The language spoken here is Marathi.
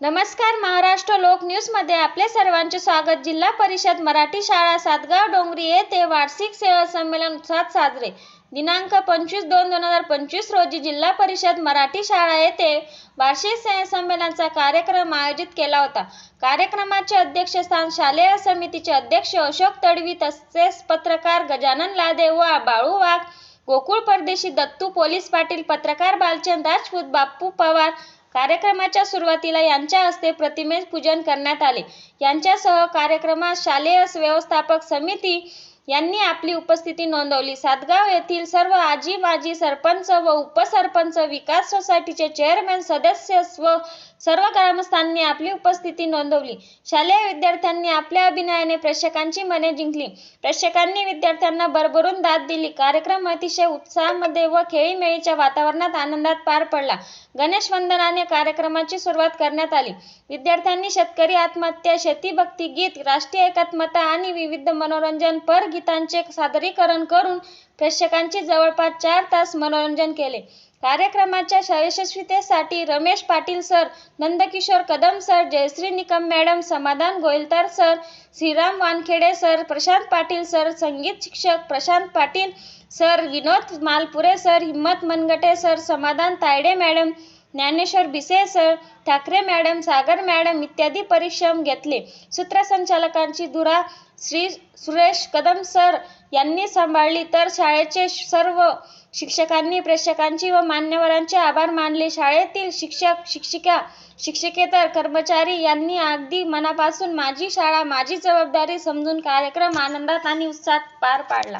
नमस्कार महाराष्ट्र लोक न्यूजमध्ये आपले सर्वांचे स्वागत. जिल्हा परिषद मराठी शाळा सातगाव डोंगरी येथे वार्षिक सेवा संमेलन उत्साहात साजरे. दिनांक पंचवीस दोन दोन हजार पंचवीस रोजी जिल्हा परिषद मराठी शाळा येथे वार्षिक सेवा संमेलनाचा कार्यक्रम आयोजित केला होता. कार्यक्रमाचे अध्यक्षस्थान शालेय समितीचे अध्यक्ष अशोक तडवी तसेच पत्रकार गजानन लादे व बाळू वाघ गोकुळ परदेशी दत्तू पोलीस पाटील पत्रकार बालचंद राजपूत बाप्पू पवार कार्यक्रमाच्या सुरुवातीला यांच्या हस्ते प्रतिमेस पूजन करण्यात आले. यांच्यासह कार्यक्रमात शालेय व्यवस्थापक समिती यांनी आपली उपस्थिती नोंदवली. सातगाव येथील सर्व आजी माजी सरपंच व उपसरपंच विकास सोसायटीचे चेअरमॅन सदस्य व सर्व ग्रामस्थांनी आपली उपस्थिती नोंदवली. शालेय विद्यार्थ्यांनी आपल्या अभिनयाने प्रेक्षकांची मने जिंकली. प्रेक्षकांनी विद्यार्थ्यांना भरभरून दाद दिली. कार्यक्रम अतिशय उत्साहामध्ये व खेळीमेळीच्या वातावरणात आनंदात पार पडला. गणेश वंदनाने कार्यक्रमाची सुरुवात करण्यात आली. विद्यार्थ्यांनी शेतकरी आत्महत्या शेतीभक्ती गीत राष्ट्रीय एकात्मता आणि विविध मनोरंजन पर गीतांचे सादरीकरण करून प्रेक्षकांची जवळपास चार तास मनोरंजन केले. कार्यक्रमाच्या यशस्वीतेसाठी Ramesh Patil sir Nandkishor Kadam sir Jayashree Nikam madam Samadhan Goyaltar sir Shriram Wankhede sir Prashant Patil sir संगीत शिक्षक Prashant Patil sir Vinod Malpure sir Himmat Managate sir Samadhan Tayde madam Dnyaneshwar Bise sir Thakare madam Sagar madam इत्यादी परिश्रम घेतले. सूत्रसंचालकांची धुरा श्री सुरेश कदम सर यांनी सांभाळली. तर शाळेचे सर्व शिक्षकांनी प्रेक्षकांची व मान्यवरांचे आभार मानले. शाळेतील शिक्षक शिक्षिका शिक्षकेतर कर्मचारी यांनी अगदी मनापासून माझी शाळा माझी जबाबदारी समजून कार्यक्रम आनंदात आणि उत्साहात पार पाडला.